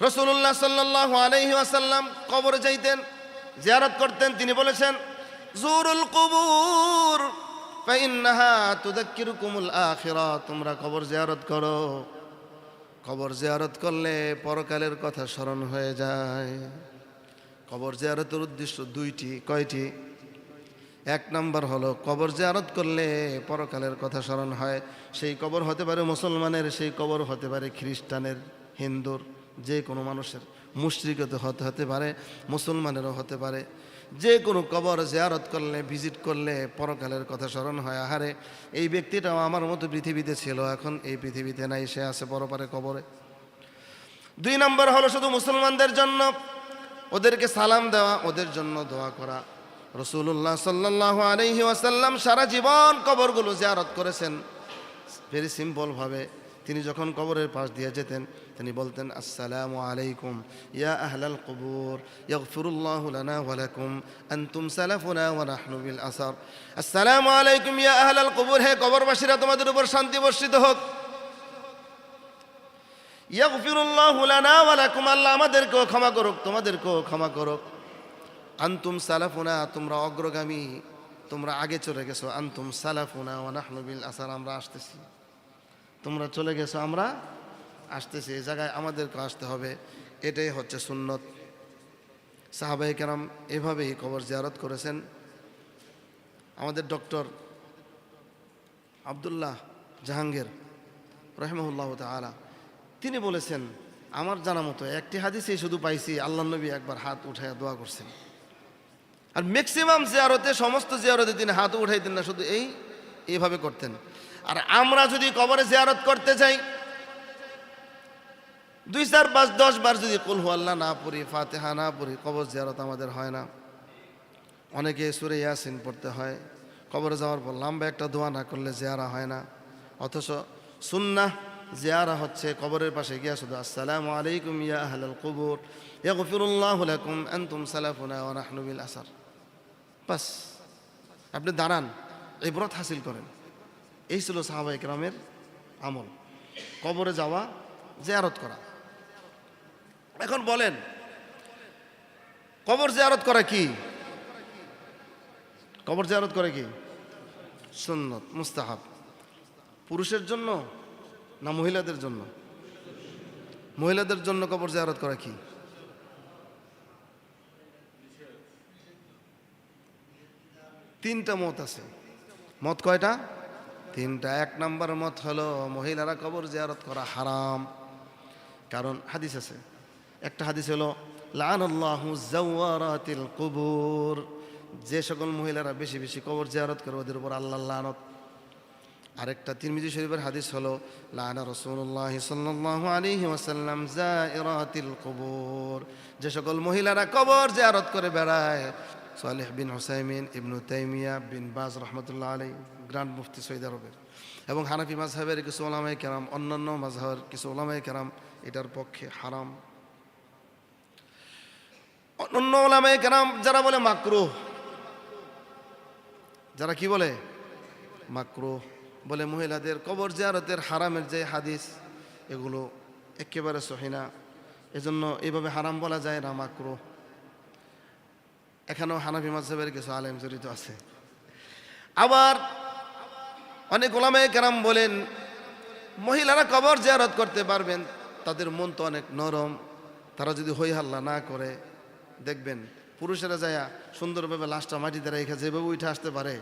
রসুল্লাহ সাল্লাহ আলহি আসাল্লাম কবরে যাইতেন, জিয়ারত করতেন, তিনি বলেছেন, জুরুল কবুর তোমরা কবর জিয়ারত করো। কবর জিয়ারত করলে পরকালের কথা স্মরণ হয়ে যায়। কবর জিয়ারতের উদ্দেশ্য দুইটি, কয়টি? এক নম্বর হলো, কবর জিয়ারত করলে পরকালের কথা স্মরণ হয়। সেই কবর হতে পারে মুসলমানের, সেই কবর হতে পারে খ্রিস্টানের, হিন্দুর। যে কোনো মানুষের মুশ্রিকত হতে হতে পারে, মুসলমানেরও হতে পারে। যে কোনো কবর জিয়ারত করলে, ভিজিট করলে পরকালের কথা স্মরণ হয়। আহারে, এই ব্যক্তিটাও আমার মতো পৃথিবীতে ছিল, এখন এই পৃথিবীতে নাই, সে আছে পরপারে কবরে। দুই নম্বর হলো শুধু মুসলমানদের জন্য। ওদেরকে সালাম দেওয়া, ওদের জন্য দোয়া করা। রসুল্লাহ সাল্লাহ আলহি ওয়াসাল্লাম সারা জীবন কবরগুলো জিয়ারত করেছেন। ভেরি সিম্পলভাবে তিনি যখন কবরের পাশ দিয়ে যেতেন, তিনি বলতেন, আসসালামু আলাইকুম, ইয়া আহলাল কবুর, ইয়াগফিরুল্লাহ লানা ওয়া লাকুম, আনতুম সালাফুনা ওয়া নাহনু বিল আসার। আসসালামু আলাইকুম, ইয়া আহলাল কবুর, হে কবরবাসীরা, তোমাদের উপর শান্তি বর্ষিত হোক। ইয়াগফিরুল্লাহ লানা ওয়া লাকুম, আল্লাহ আমাদেরকেও ক্ষমা করুক, তোমাদেরকেও ক্ষমা করুক। আন্তুম সালাফুনা, তোমরা অগ্রগামী, তোমরা আগে চলে গেছো, আন্তুম সালাফুনা ওয়া নাহনু বিল আসার, আমরা আসতেছি। তোমরা চলে গেছো, আমরা আসতেছি। এই জায়গায় আমাদেরকে আসতে হবে। এটাই হচ্ছে সুন্নত। সাহাবাই কেরাম এভাবেই কবর জিয়ারত করেছেন। আমাদের ডক্টর আবদুল্লাহ জাহাঙ্গীর রহমউল্লাহ তালা তিনি বলেছেন, আমার জানা মতো একটি হাদিসেই শুধু পাইছি আল্লাহ নবী একবার হাত উঠায় দোয়া করছেন। আর ম্যাক্সিমাম জিয়ারতে, সমস্ত জিয়ারতে তিনি হাত উঠাইতেন না, শুধু এই এইভাবে করতেন। আর আমরা যদি কবরে জিয়ারত করতে চাই, দুই চার পাঁচ দশ বার যদি কুলহু আল্লাহ না পড়ি, ফাতেহা না পড়ি, কবর জিয়ারত আমাদের হয় না। অনেকে সুরে ইয়াসিন পড়তে হয়। কবরে যাওয়ার পর লম্বা একটা দোয়া না করলে জিয়ারা হয় না। অথচ সুন্নাহ জিয়ারা হচ্ছে কবরের পাশে গিয়া শুধু আসসালামু আলাইকুম ইয়া আহলাল কবর, ইয়াগফিরুল্লাহু লাকুম, আনতুম সালাফুনা ওয়া নাহনু বিল আসার। বাস, আপনি দাঁড়ান। ইবরত হাসিল করেন। এই ছিল সাহাবাই গ্রামের আমল। কবরে যাওয়া, জিয়ারত করা। এখন বলেন, কবর জেয়ারত করা কি? কবর জেয়ারত করে কি? সুন্নত, মুস্তাহাব। পুরুষের জন্য না মহিলাদের জন্য? মহিলাদের জন্য কবর জিয়ারত করা কি? তিনটা মত আছে। মত কয়টা? তিনটা। এক নম্বর মত হলো মহিলারা কবর জিয়ারত করা হারাম। কারণ হাদিস আছে। একটা হাদিস হলো, লানাল্লাহু জাওয়ারাতিল কুবুর। যে সকল মহিলারা বেশি বেশি কবর জিয়ারত করে, ওদের উপর আল্লাহ লানত। আরেকটা তিরমিজি শরীফের হাদিস হলো, লানা রসুল্লাহ সাল্লাল্লাহু আলাইহি ওয়াসাল্লাম জাইরাতিল কুবুর। যে সকল মহিলারা কবর জিয়ারত করে বেড়ায় সালেহ বিন হুসাইমিন, ইবনু তাইমিয়া বিন বাজ রহমতুল্লাহ আলী গ্রান্ড মুফতি সৈদ আরবের। এবং হানাফি মাঝহাবের কিছু ওলামাই কেরাম, অন্যান্য মাঝহাবের কিছু ওলামাই কেরাম, এটার পক্ষে হারাম। অন্য ওলামাই কেরাম, যারা বলে মাকরু, যারা কি বলে? মাকরু বলে মহিলাদের কবর জিয়ারতের হারামের যে হাদিস, এগুলো একেবারে সহিনা এজন্য এইভাবে হারাম বলা যায় না মাকরু। এখানেও হানাফি মাঝহের কিছু আলেম জড়িত আছে। আবার অনেক ওলামায় কেরাম বলেন, মহিলারা কবর জিয়ারত করতে পারবেন, তাদের মন তো অনেক নরম। তারা যদি হই হাল্লা না করে, দেখবেন পুরুষেরা যায়া সুন্দরভাবে লাশটা মাটিতে রেখে যেভাবে উঠে আসতে পারে,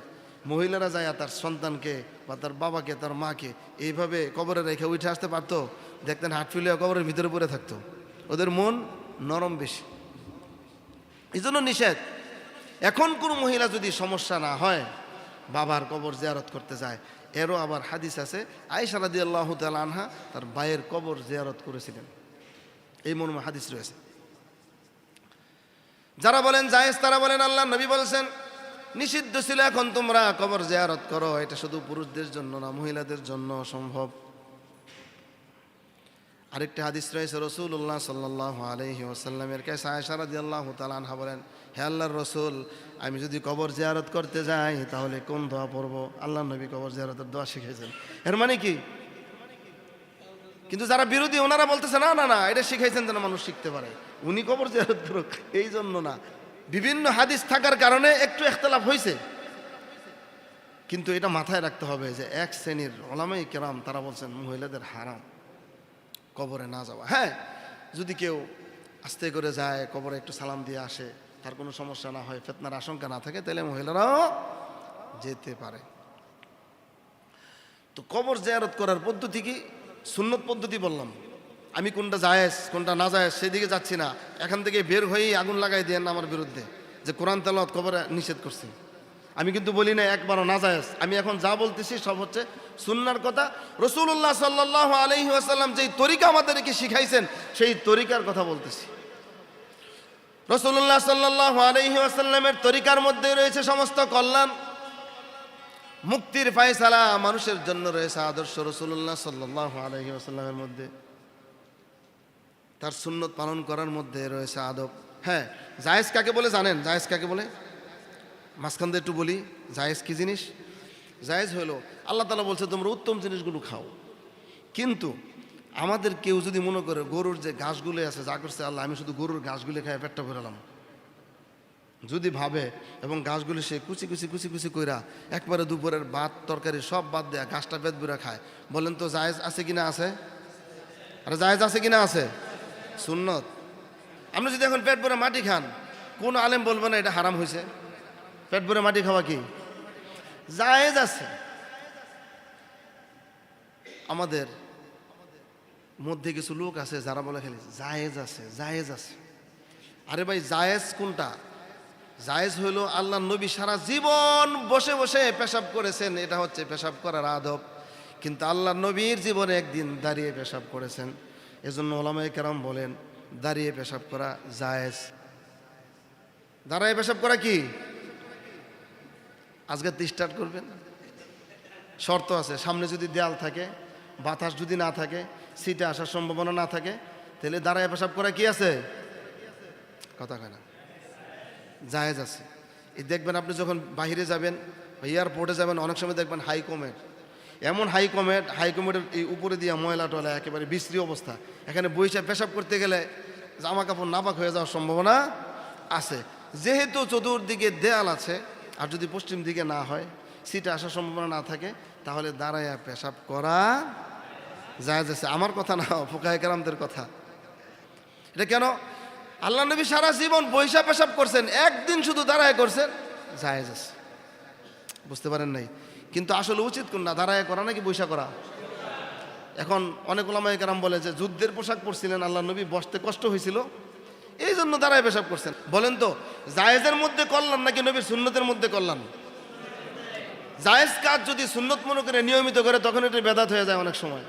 মহিলারা যায়া তার সন্তানকে বা তার বাবাকে, তার মাকে এইভাবে কবরে রেখে উঠে আসতে পারতো, দেখতেন হাট ফিলিয়া কবরের ভিতরে পড়ে থাকতো। ওদের মন নরম বেশি। এই জন্য নিষেধ। এখন কোনো মহিলা যদি সমস্যা না হয়, বাবার কবর জিয়ারত করতে যায়। এরও আবার হাদিস আছে আয়সা রাদি আল্লাহ আনহা তার বায়ের কবর জিয়ারত করেছিলেন। এই মর্মে হাদিস রয়েছে। যারা বলেন জায়েজ, তারা বলেন আল্লাহ, নবী বলছেন, নিষিদ্ধ ছিল এখন তোমরা কবর জিয়ারত করো। এটা শুধু পুরুষদের জন্য না, মহিলাদের জন্য সম্ভব আরেকটি হাদিস রয়েছে রসুল্লাহ সাল্লাহ আলহি ওসাল্লামের কাছে আয়সারা দিয়ে আল্লাহ তালানহা বলেন, হে আল্লাহর রসুল, আমি যদি কবর জিয়ারত করতে যাই, তাহলে কোন দোয়া পড়ব? আল্লাহ নবী কবর জিয়ারতের দোয়া শিখেছেন এর মানে কি? কিন্তু যারা বিরোধী, ওনারা বলতেছে, না না না, এটা শিখাইছেন যেন মানুষ শিখতে পারে। উনি কবর জিয়ারত করুক, এই জন্য না। বিভিন্ন হাদিস থাকার কারণে একটু এখতলাফ হয়েছে কিন্তু এটা মাথায় রাখতে হবে যে এক শ্রেণির ওলামাই কেরাম, তারা বলছেন, মহিলাদের হারাম। কবরে না যাওয়া। হ্যাঁ যদি কেউ আস্তে করে যায়, কবরে একটু সালাম দিয়ে আসে, তার কোনো সমস্যা না হয়, ফেতনার আশঙ্কা না থাকে তাহলে মহিলারাও যেতে পারে। তো কবর জিয়ারত করার পদ্ধতি কি? সুন্নত পদ্ধতি বললাম। আমি কোনটা জায়েজ, কোনটা না জায়েজ, সেদিকে যাচ্ছি না। এখান থেকে বের হয়েই আগুন লাগাই দেন আমার বিরুদ্ধে, যে কোরআন তেলত কবরে নিষেধ করছি। আমি কিন্তু বলি না একবারও না জায়েজ আমি এখন যা বলতেছি সব হচ্ছে সুন্নার কথা। রসুল্লাহ সাল্লাহ আলহি আসাল্লাম যেই তরিকা আমাদেরকে শিখাইছেন, সেই তরিকার কথা বলতেছি। রসুল্লাহ সাল্লাহ আলহি আসাল্লামের তরিকার মধ্যে রয়েছে সমস্ত কল্যাণ। মুক্তির ফায়সালা মানুষের জন্য রয়েছে আদর্শ রসুল্লাহ সাল্লাহ আলহি আসাল্লামের মধ্যে। তার সুন্নত পালন করার মধ্যে রয়েছে আদব। হ্যাঁ জায়েজ কাকে বলে জানেন? জায়েজ কাকে বলে? মাঝখান দিয়ে একটু বলি, জায়েজ কি জিনিস? জায়েজ হলো, আল্লাহ তালা বলছে, তোমরা উত্তম জিনিসগুলো খাও। কিন্তু আমাদের কেউ যদি মনে করে, গরুর যে ঘাসগুলো আছে, যা করছে আল্লাহ, আমি শুধু গরুর ঘাসগুলো খাই পেটটা ভরালাম যদি ভাবে এবং ঘাসগুলি সে কুচি কুচি কুচি কুচি কইরা একবারে দুপুরের ভাত, তরকারি সব বাদ দেয়া, ঘাসটা পেট বুড়া খায়, বলেন তো জায়েজ আছে কিনা আছে? আরে জায়েজ আছে কিনা আছে? সুন্নত। আপনি যদি এখন পেট ভরে মাটি খান, কোন আলেম বলব না এটা হারাম হয়েছে পেট ভরে মাটি খাওয়া কি? জায়েজ আছে। আমাদের মধ্যে কিছু লোক আছে যারা বলে খেলে জায়েজ আছে জায়েজ আছে। আরে ভাই, জায়েজ কোনটা? জায়েজ হইল আল্লাহ নবী সারা জীবন বসে বসে পেশাব করেছেন, এটা হচ্ছে পেশাব করার আদব। কিন্তু আল্লাহ নবীর জীবনে একদিন দাঁড়িয়ে পেশাব করেছেন। এজন্য ওলামাই কেরাম বলেন, দাঁড়িয়ে পেশাব করা জায়েজ। দাঁড়ায় পেশাব করা কি? আজকে স্টার্ট করবেন। শর্ত আছে, সামনে যদি দেয়াল থাকে, বাতাস যদি না থাকে সিটে আসার সম্ভাবনা না থাকে, তাহলে দাঁড়ায় পেশাব করা কি আছে? কথা কয় না। জায়েজ আছে। এই দেখবেন আপনি যখন বাইরে যাবেন এয়ারপোর্টে যাবেন, অনেক সময় দেখবেন হাই কমেট এমন হাই কমেট হাই কমেটের এই উপরে দিয়ে ময়লা টয়লা একেবারে বিশ্রী অবস্থা। এখানে বইসা পেশাব করতে গেলে জামা কাপড় নাপাক হয়ে যাওয়ার সম্ভাবনা আছে। যেহেতু চতুর্দিকে দেয়াল আছে আর যদি পশ্চিম দিকে না হয় সিটে আসার সম্ভাবনা না থাকে, তাহলে দাঁড়াইয়া পেশাব করা জায়েজ আছে। আমার কথা না ফোকায় কেরামদের কথা। এটা কেন? আল্লাহ নবী সারা জীবন বৈশা পেশাব করছেন, একদিন শুধু দাঁড়ায় করছেন, জায়েজ আছে। বুঝতে পারেন নাই? কিন্তু আসলে উচিত কোন না, দাঁড়ায় করা নাকি বৈশা করা? এখন অনেক ওলামাই কারাম বলে যে, যুদ্ধের পোশাক পরছিলেন, আল্লাহ নবী বসতে কষ্ট হয়েছিল। এই জন্য তারা পেশাব করছেন। বলেন তো, জায়েজের মধ্যে করলাম নাকি নবীর সুন্নতের মধ্যে করলাম? জায়েজ কাজ যদি সুন্নত মনে করে নিয়মিত করে, তখন এটা বেদাত হয়ে যায় অনেক সময়।